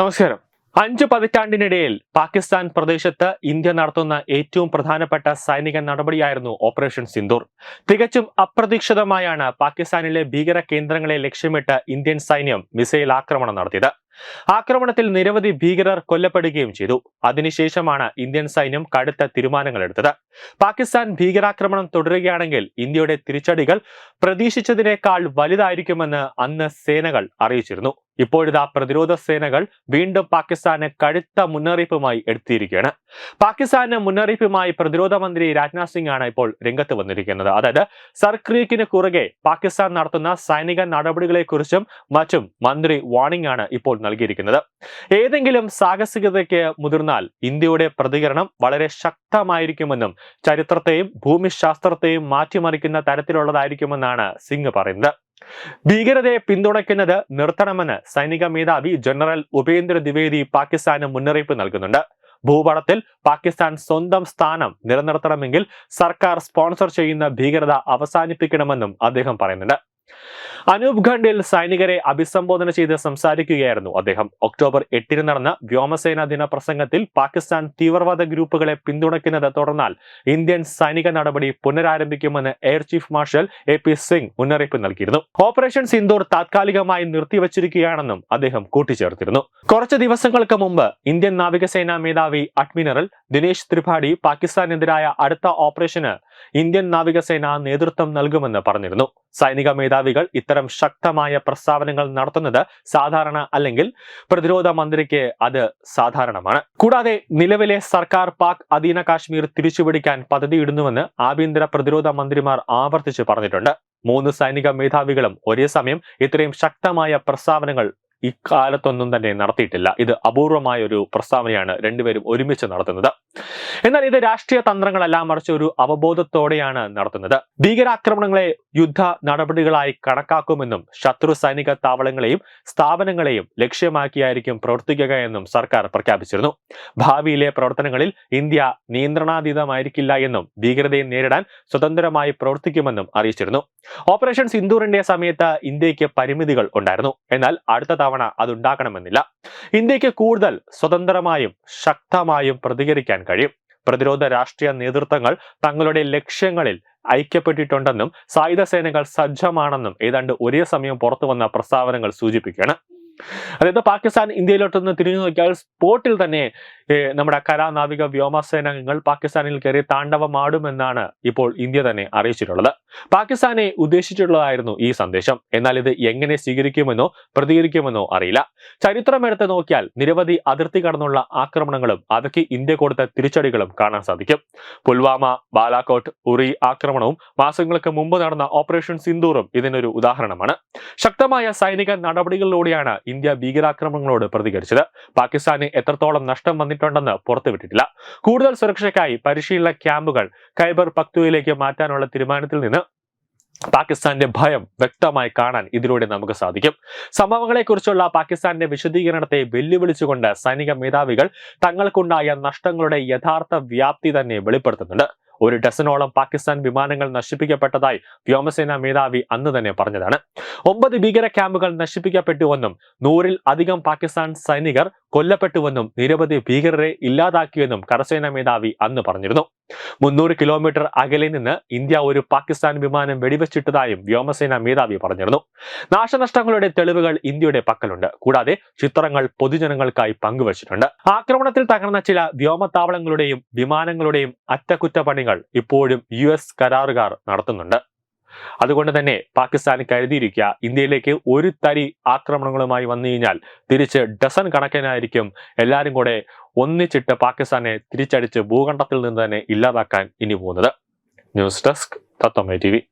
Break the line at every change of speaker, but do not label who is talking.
നമസ്കാരം അഞ്ചു പതിറ്റാണ്ടിനിടയിൽ പാകിസ്ഥാൻ പ്രദേശത്ത് ഇന്ത്യ നടത്തുന്ന ഏറ്റവും പ്രധാനപ്പെട്ട സൈനിക നടപടിയായിരുന്നു ഓപ്പറേഷൻ സിന്ദൂർ തികച്ചും അപ്രതീക്ഷിതമായാണ് പാകിസ്ഥാനിലെ ഭീകര കേന്ദ്രങ്ങളെ ലക്ഷ്യമിട്ട് ഇന്ത്യൻ സൈന്യം മിസൈൽ ആക്രമണം നടത്തിയത് ആക്രമണത്തിൽ നിരവധി ഭീകരർ കൊല്ലപ്പെടുകയും ചെയ്തു അതിനുശേഷമാണ് ഇന്ത്യൻ സൈന്യം കടുത്ത തീരുമാനങ്ങൾ എടുത്തത് പാകിസ്ഥാൻ ഭീകരാക്രമണം തുടരുകയാണെങ്കിൽ ഇന്ത്യയുടെ തിരിച്ചടികൾ പ്രതീക്ഷിച്ചതിനേക്കാൾ വലുതായിരിക്കുമെന്ന് അന്ന് സേനകൾ അറിയിച്ചിരുന്നു ഇപ്പോഴിതാ പ്രതിരോധ സേനകൾ വീണ്ടും പാകിസ്ഥാന് കടുത്ത മുന്നറിയിപ്പുമായി എടുത്തിരിക്കുകയാണ് പാകിസ്ഥാന് മുന്നറിയിപ്പുമായി പ്രതിരോധ മന്ത്രി രാജ്നാഥ് സിംഗ് ആണ് ഇപ്പോൾ രംഗത്ത് വന്നിരിക്കുന്നത് അതായത് സർക്രീക്കിന് കുറുകെ പാകിസ്ഥാൻ നടത്തുന്ന സൈനിക നടപടികളെക്കുറിച്ചും മറ്റും മന്ത്രി വാണിംഗ് ആണ് ഇപ്പോൾ നൽകിയിരിക്കുന്നത് ഏതെങ്കിലും സാഹസികതയ്ക്ക് മുതിർന്നാൽ ഇന്ത്യയുടെ പ്രതികരണം വളരെ ശക്തമായിരിക്കുമെന്നും ചരിത്രത്തെയും ഭൂമിശാസ്ത്രത്തെയും മാറ്റിമറിക്കുന്ന തരത്തിലുള്ളതായിരിക്കുമെന്നാണ് സിംഗ് പറയുന്നത് ഭീകരതയെ പിന്തുണയ്ക്കുന്നത് നിർത്തണമെന്ന് സൈനിക മേധാവി ജനറൽ ഉപേന്ദ്ര ദ്വിവേദി പാകിസ്ഥാന് മുന്നറിയിപ്പ് നൽകുന്നുണ്ട് ഭൂപടത്തിൽ പാകിസ്ഥാൻ സ്വന്തം സ്ഥാനം നിലനിർത്തണമെങ്കിൽ സർക്കാർ സ്പോൺസർ ചെയ്യുന്ന ഭീകരത അവസാനിപ്പിക്കണമെന്നും അദ്ദേഹം പറയുന്നുണ്ട് അനൂപ് ഖണ്ഡിൽ സൈനികരെ അഭിസംബോധന ചെയ്ത് സംസാരിക്കുകയായിരുന്നു അദ്ദേഹം ഒക്ടോബർ എട്ടിന് നടന്ന വ്യോമസേനാ ദിന പ്രസംഗത്തിൽ പാകിസ്ഥാൻ തീവ്രവാദ ഗ്രൂപ്പുകളെ പിന്തുണയ്ക്കുന്നത് തുടർന്നാൽ ഇന്ത്യൻ സൈനിക നടപടി പുനരാരംഭിക്കുമെന്ന് air chief marshal A P Singh മുന്നറിയിപ്പ് നൽകിയിരുന്നു ഓപ്പറേഷൻ സിന്ദൂർ താത്കാലികമായി നിർത്തിവച്ചിരിക്കുകയാണെന്നും അദ്ദേഹം കൂട്ടിച്ചേർത്തിരുന്നു കുറച്ച് ദിവസങ്ങൾക്ക് മുമ്പ് ഇന്ത്യൻ നാവികസേനാ മേധാവി അഡ്മിനറൽ ദിനേശ് ത്രിപാഠി പാകിസ്ഥാനെതിരായ അടുത്ത ഓപ്പറേഷന് ഇന്ത്യൻ നാവികസേന നേതൃത്വം നൽകുമെന്ന് പറഞ്ഞിരുന്നു സൈനിക മേധാവികൾ ഇത്തരം ശക്തമായ പ്രസ്താവനകൾ നടത്തുന്നത് സാധാരണ അല്ലെങ്കിൽ പ്രതിരോധ മന്ത്രിക്ക് അത് സാധാരണമാണ് കൂടാതെ നിലവിലെ സർക്കാർ പാക് അധീന കാശ്മീർ തിരിച്ചുപിടിക്കാൻ പദ്ധതിയിടുന്നുവെന്ന് ആഭ്യന്തര പ്രതിരോധ മന്ത്രിമാർ ആവർത്തിച്ച് പറഞ്ഞിട്ടുണ്ട് മൂന്ന് സൈനിക മേധാവികളും ഒരേ സമയം ഇത്രയും ശക്തമായ പ്രസ്താവനകൾ ഇക്കാലത്തൊന്നും തന്നെ നടത്തിയിട്ടില്ല ഇത് അപൂർവമായ ഒരു പ്രസ്താവനയാണ് രണ്ടുപേരും ഒരുമിച്ച് നടത്തുന്നത് എന്നാൽ ഇത് രാഷ്ട്രീയ തന്ത്രങ്ങളെല്ലാം മറിച്ച് ഒരു അവബോധത്തോടെയാണ് നടത്തുന്നത് ഭീകരാക്രമണങ്ങളെ യുദ്ധ നടപടികളായി കണക്കാക്കുമെന്നും ശത്രു സൈനിക താവളങ്ങളെയും സ്ഥാപനങ്ങളെയും ലക്ഷ്യമാക്കിയായിരിക്കും പ്രവർത്തിക്കുക എന്നും സർക്കാർ പ്രഖ്യാപിച്ചിരുന്നു ഭാവിയിലെ പ്രവർത്തനങ്ങളിൽ ഇന്ത്യ നിയന്ത്രണാതീതമായിരിക്കില്ല എന്നും ഭീകരതയെ നേരിടാൻ സ്വതന്ത്രമായി പ്രവർത്തിക്കുമെന്നും അറിയിച്ചിരുന്നു ഓപ്പറേഷൻ സിന്ദൂറിന്റെ സമയത്ത് ഇന്ത്യക്ക് പരിമിതികൾ ഉണ്ടായിരുന്നു എന്നാൽ അടുത്ത അത് അതുണ്ടാക്കണമെന്നില്ല ഇന്ത്യക്ക് കൂടുതൽ സ്വതന്ത്രമായും ശക്തമായും പ്രതികരിക്കാൻ കഴിയും പ്രതിരോധ രാഷ്ട്രീയ നേതൃത്വങ്ങൾ തങ്ങളുടെ ലക്ഷ്യങ്ങളിൽ ഐക്യപ്പെട്ടിട്ടുണ്ടെന്നും സായുധ സേനകൾ സജ്ജമാണെന്നും ഏതാണ്ട് ഒരേ സമയം പുറത്തു വന്ന പ്രസ്താവനകൾ സൂചിപ്പിക്കുകയാണ് അതായത് പാകിസ്ഥാൻ ഇന്ത്യയിലോട്ടൊന്ന് തിരിഞ്ഞു നോക്കിയാൽ സ്പോട്ടിൽ തന്നെ നമ്മുടെ കര നാവിക വ്യോമസേനാംഗങ്ങൾ പാകിസ്ഥാനിൽ കയറി താണ്ഡവമാടുമെന്നാണ് ഇപ്പോൾ ഇന്ത്യ തന്നെ അറിയിച്ചിട്ടുള്ളത് പാകിസ്ഥാനെ ഉദ്ദേശിച്ചിട്ടുള്ളതായിരുന്നു ഈ സന്ദേശം എന്നാൽ ഇത് എങ്ങനെ സ്വീകരിക്കുമെന്നോ പ്രതികരിക്കുമെന്നോ അറിയില്ല ചരിത്രമെടുത്ത് നോക്കിയാൽ നിരവധി അതിർത്തി കടന്നുള്ള ആക്രമണങ്ങളും അതൊക്കെ ഇന്ത്യ കൊടുത്ത തിരിച്ചടികളും കാണാൻ സാധിക്കും പുൽവാമ ബാലാക്കോട്ട് ഉറി ആക്രമണവും മാസങ്ങൾക്ക് മുമ്പ് നടന്ന ഓപ്പറേഷൻ സിന്ദൂറും ഇതിനൊരു ഉദാഹരണമാണ് ശക്തമായ സൈനിക നടപടികളിലൂടെയാണ് ഇന്ത്യ ഭീകരാക്രമണങ്ങളോട് പ്രതികരിച്ചത് പാകിസ്ഥാന് എത്രത്തോളം നഷ്ടം വന്നിട്ടുണ്ടെന്ന് പുറത്തുവിട്ടിട്ടില്ല കൂടുതൽ സുരക്ഷയ്ക്കായി പരിശീലന ക്യാമ്പുകൾ ഖൈബർ പക്തുവിലേക്ക് മാറ്റാനുള്ള തീരുമാനത്തിൽ നിന്ന് പാകിസ്ഥാന്റെ ഭയം വ്യക്തമായി കാണാൻ ഇതിലൂടെ നമുക്ക് സാധിക്കും സംഭവങ്ങളെക്കുറിച്ചുള്ള പാകിസ്ഥാന്റെ വിശദീകരണത്തെ വെല്ലുവിളിച്ചുകൊണ്ട് സൈനിക മേധാവികൾ തങ്ങൾക്കുണ്ടായ നഷ്ടങ്ങളുടെ യഥാർത്ഥ വ്യാപ്തി തന്നെ വെളിപ്പെടുത്തുന്നുണ്ട് ഒരു ഡസനോളം പാകിസ്ഥാൻ വിമാനങ്ങൾ നശിപ്പിക്കപ്പെട്ടതായി വ്യോമസേനാ മേധാവി അന്ന് തന്നെ പറഞ്ഞതാണ് ഒമ്പത് ഭീകര ക്യാമ്പുകൾ നശിപ്പിക്കപ്പെട്ടുവെന്നും നൂറിൽ അധികം പാകിസ്ഥാൻ സൈനികർ കൊല്ലപ്പെട്ടുവെന്നും നിരവധി ഭീകരരെ ഇല്ലാതാക്കിയെന്നും കരസേന മേധാവി അന്ന് പറഞ്ഞിരുന്നു മുന്നൂറ് കിലോമീറ്റർ അകലെ നിന്ന് ഇന്ത്യ ഒരു പാകിസ്ഥാൻ വിമാനം വെടിവെച്ചിട്ടതായും വ്യോമസേന മേധാവി പറഞ്ഞിരുന്നു നാശനഷ്ടങ്ങളുടെ തെളിവുകൾ ഇന്ത്യയുടെ പക്കലുണ്ട് കൂടാതെ ചിത്രങ്ങൾ പൊതുജനങ്ങൾക്കായി പങ്കുവച്ചിട്ടുണ്ട് ആക്രമണത്തിൽ തകർന്ന ചില വ്യോമത്താവളങ്ങളുടെയും വിമാനങ്ങളുടെയും അറ്റകുറ്റപ്പണികൾ ഇപ്പോഴും യു കരാറുകാർ നടത്തുന്നുണ്ട് അതുകൊണ്ട് തന്നെ പാകിസ്ഥാൻ കരുതിയിരിക്കുക ഇന്ത്യയിലേക്ക് ഒരു തരി ആക്രമണങ്ങളുമായി വന്നു കഴിഞ്ഞാൽ തിരിച്ച് ഡസൺ കണക്കിനായിരിക്കും എല്ലാവരും കൂടെ ഒന്നിച്ചിട്ട് പാകിസ്ഥാനെ തിരിച്ചടിച്ച് ഭൂഖണ്ഡത്തിൽ നിന്ന് തന്നെ ഇല്ലാതാക്കാൻ ഇനി പോകുന്നത്
ന്യൂസ് ഡെസ്ക് തത്തമ്മ ടി